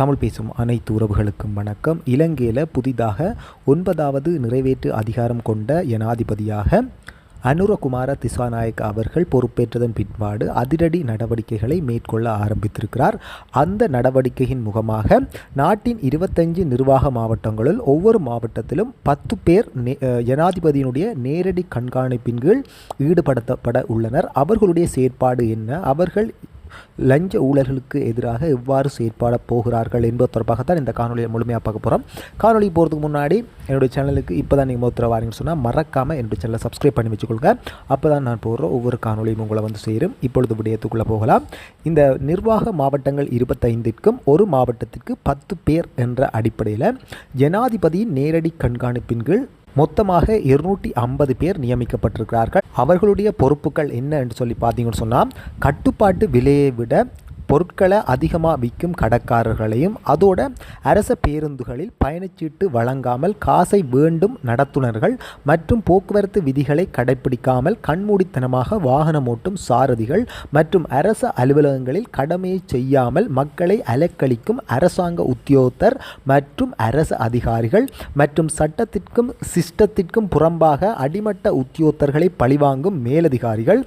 தமிழ் பேசும் அனைத்து உறவுகளுக்கும் வணக்கம். இலங்கையில் புதிதாக ஒன்பதாவது நிறைவேற்று அதிகாரம் கொண்ட ஜனாதிபதியாக அனுரகுமார திசாநாயக் அவர்கள் பொறுப்பேற்றதன் பின்பாடு அதிரடி நடவடிக்கைகளை மேற்கொள்ள ஆரம்பித்திருக்கிறார். அந்த நடவடிக்கையின் முகமாக நாட்டின் இருபத்தஞ்சு நிர்வாக மாவட்டங்களில் ஒவ்வொரு மாவட்டத்திலும் பத்து பேர் ஜனாதிபதியினுடைய நேரடி கண்காணிப்பின் கீழ் ஈடுபடுத்தப்பட உள்ளனர். அவர்களுடைய செயற்பாடு என்ன? அவர்கள் லஞ்ச ஊழல்களுக்கு எதிராக எவ்வாறு செயற்பட போகிறார்கள் என்பது தொடர்பாக தான் இந்த காணொலியை முழுமையாக பார்க்க போகிறோம் காணொலி போகிறதுக்கு முன்னாடி என்னுடைய சேனலுக்கு இப்போ தான் நீங்கள் மூத்தர வாரீங்கன்னு சொன்னால் மறக்காமல் என்னுடைய சேனலை சப்ஸ்கிரைப் பண்ணி வச்சுக்கொள்க அப்போ தான் நான் போடுற ஒவ்வொரு காணொலியும் உங்களை வந்து சேரும். இப்பொழுது விடயத்துக்குள்ளே போகலாம். இந்த நிர்வாக மாவட்டங்கள் இருபத்தைந்திற்கும் ஒரு மாவட்டத்திற்கு பத்து பேர் என்ற அடிப்படையில் ஜனாதிபதியின் நேரடி கண்காணிப்பின் கீழ் மொத்தமாக இருநூற்றி ஐம்பது பேர் நியமிக்கப்பட்டிருக்கிறார்கள். அவர்களுடைய பொறுப்புகள் என்ன என்று சொல்லி பார்த்தீங்கன்னு சொன்னால் கட்டுப்பாட்டு விலையை விட பொருட்களை அதிகமாக விற்கும் கடைக்காரர்களையும் அதோட அரச பேருந்துகளில் பயணச்சீட்டு வழங்காமல் காசை வேண்டும் நடத்துனர்கள் மற்றும் போக்குவரத்து விதிகளை கடைபிடிக்காமல் கண்மூடித்தனமாக வாகனம் ஓட்டும் சாரதிகள் மற்றும் அரச அலுவலகங்களில் கடமையை செய்யாமல் மக்களை அலக்களிக்கும் அரசாங்க உத்தியோகத்தர் மற்றும் அரசு அதிகாரிகள் மற்றும் சட்டத்திற்கும் சிஸ்டத்திற்கும் புறம்பாக அடிமட்ட உத்தியோகத்தர்களை பழிவாங்கும் மேலதிகாரிகள்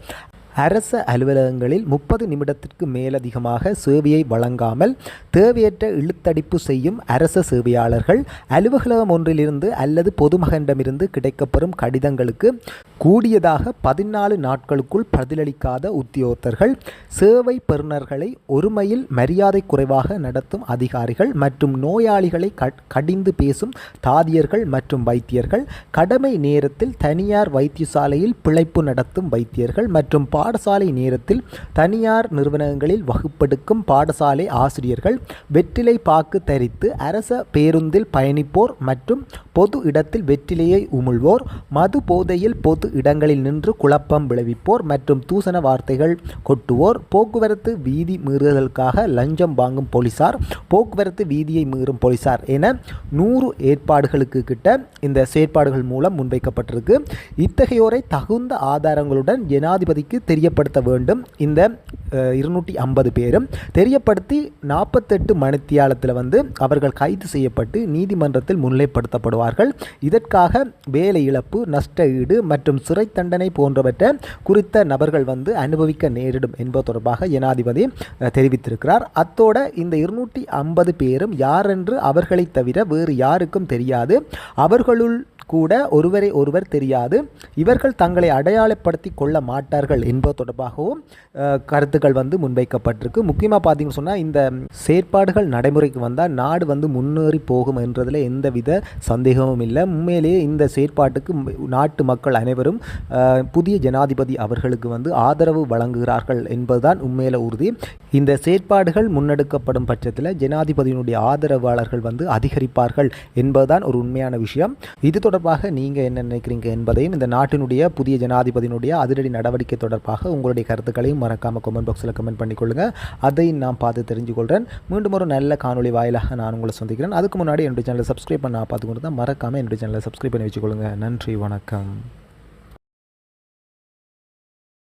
அரச அலுவலகங்களில் முப்பது நிமிடத்திற்கு மேலதிகமாக சேவையை வழங்காமல் தேவையற்ற இழுத்தடிப்பு செய்யும் அரச சேவையாளர்கள் அலுவலகம் ஒன்றிலிருந்து அல்லது பொதுமகனிடமிருந்து கிடைக்கப்பெறும் கடிதங்களுக்கு கூடியதாக பதினாலு நாட்களுக்குள் பதிலளிக்காத உத்தியோகத்தர்கள் சேவை பெறுநர்களை ஒருமையில் மரியாதை குறைவாக நடத்தும் அதிகாரிகள் மற்றும் நோயாளிகளை கடிந்து பேசும் தாதியர்கள் மற்றும் வைத்தியர்கள் கடமை நேரத்தில் தனியார் வைத்தியசாலையில் பிழைப்பு நடத்தும் வைத்தியர்கள் மற்றும் பா பாடசாலை நேரத்தில் தனியார் நிறுவனங்களில் வகுப்பெடுக்கும் பாடசாலை ஆசிரியர்கள் வெற்றிலை பாக்கு தரித்து அரச பேருந்தில் பயணிப்போர் மற்றும் பொது இடத்தில் வெற்றிலையை உமிழ்வோர் மது போதையில் பொது இடங்களில் நின்று குழப்பம் விளைவிப்போர் மற்றும் தூசண வார்த்தைகள் கொட்டுவோர் போக்குவரத்து வீதி மீறுதலுக்காக லஞ்சம் வாங்கும் போலீசார் போக்குவரத்து வீதியை மீறும் போலீசார் என நூறு ஏற்பாடுகளுக்கு கிட்ட இந்த செயற்பாடுகள் மூலம் முன்வைக்கப்பட்டிருக்கு. இத்தகையோரை தகுந்த ஆதாரங்களுடன் ஜனாதிபதிக்கு தெரியப்படுத்த வேண்டும். இந்த இருநூற்றி ஐம்பது பேரும் தெரியப்படுத்தி நாற்பத்தெட்டு மணித்தியாலத்தில் வந்து அவர்கள் கைது செய்யப்பட்டு நீதிமன்றத்தில் முன்னிலைப்படுத்தப்படுவார்கள். இதற்காக வேலை இழப்பு நஷ்ட ஈடு மற்றும் சிறை தண்டனை போன்றவற்றை குறித்த நபர்கள் வந்து அனுபவிக்க நேரிடும் என்பது தொடர்பாக ஜனாதிபதி தெரிவித்திருக்கிறார். அத்தோட இந்த இருநூற்றி ஐம்பது பேரும் யாரென்று அவர்களை தவிர வேறு யாருக்கும் தெரியாது. அவர்களுள் கூட ஒருவரை ஒருவர் தெரியாது. இவர்கள் தங்களை அடையாளப்படுத்தி கொள்ள மாட்டார்கள் என்பது தொடர்பாகவும் கருத்துக்கள் வந்து முன்வைக்கப்பட்டிருக்கு. முக்கியமாக பார்த்தீங்கன்னு சொன்னால் இந்த செயற்பாடுகள் நடைமுறைக்கு வந்தால் நாடு வந்து முன்னேறி போகும் என்றதில் எந்தவித சந்தேகமும் இல்லை. உண்மையிலேயே இந்த செயற்பாட்டுக்கு நாட்டு மக்கள் அனைவரும் புதிய ஜனாதிபதி அவர்களுக்கு வந்து ஆதரவு வழங்குகிறார்கள் என்பதுதான் உண்மையில உறுதி. இந்த செயற்பாடுகள் முன்னெடுக்கப்படும் பட்சத்தில் ஜனாதிபதியினுடைய ஆதரவாளர்கள் வந்து அதிகரிப்பார்கள் என்பதுதான் ஒரு உண்மையான விஷயம். இது தொடர்பாக நீங்கள் என்ன நினைக்கிறீங்க என்பதையும் இந்த நாட்டினுடைய புதிய ஜனாதிபதியினுடைய அதிரடி நடவடிக்கை தொடர்பாக உங்களுடைய கருத்துக்களையும் மறக்காமல் கமெண்ட் பாக்ஸில் கமெண்ட் பண்ணிக்கொள்ளுங்கள் அதையும் நான் பார்த்து தெரிஞ்சுக்கொள்கிறேன் மீண்டும் ஒரு நல்ல காணொலி வாயிலாக நான் உங்களை சந்திக்கிறேன். அதுக்கு முன்னாடி என்னுடைய சேனலை சப்ஸ்கிரைப் பண்ண பார்த்துக்கொண்டு தான் மறக்காமல் என்னுடைய சேனலை சப்ஸ்கிரைப் பண்ணி வச்சுக்கொள்ளுங்கள் நன்றி வணக்கம்.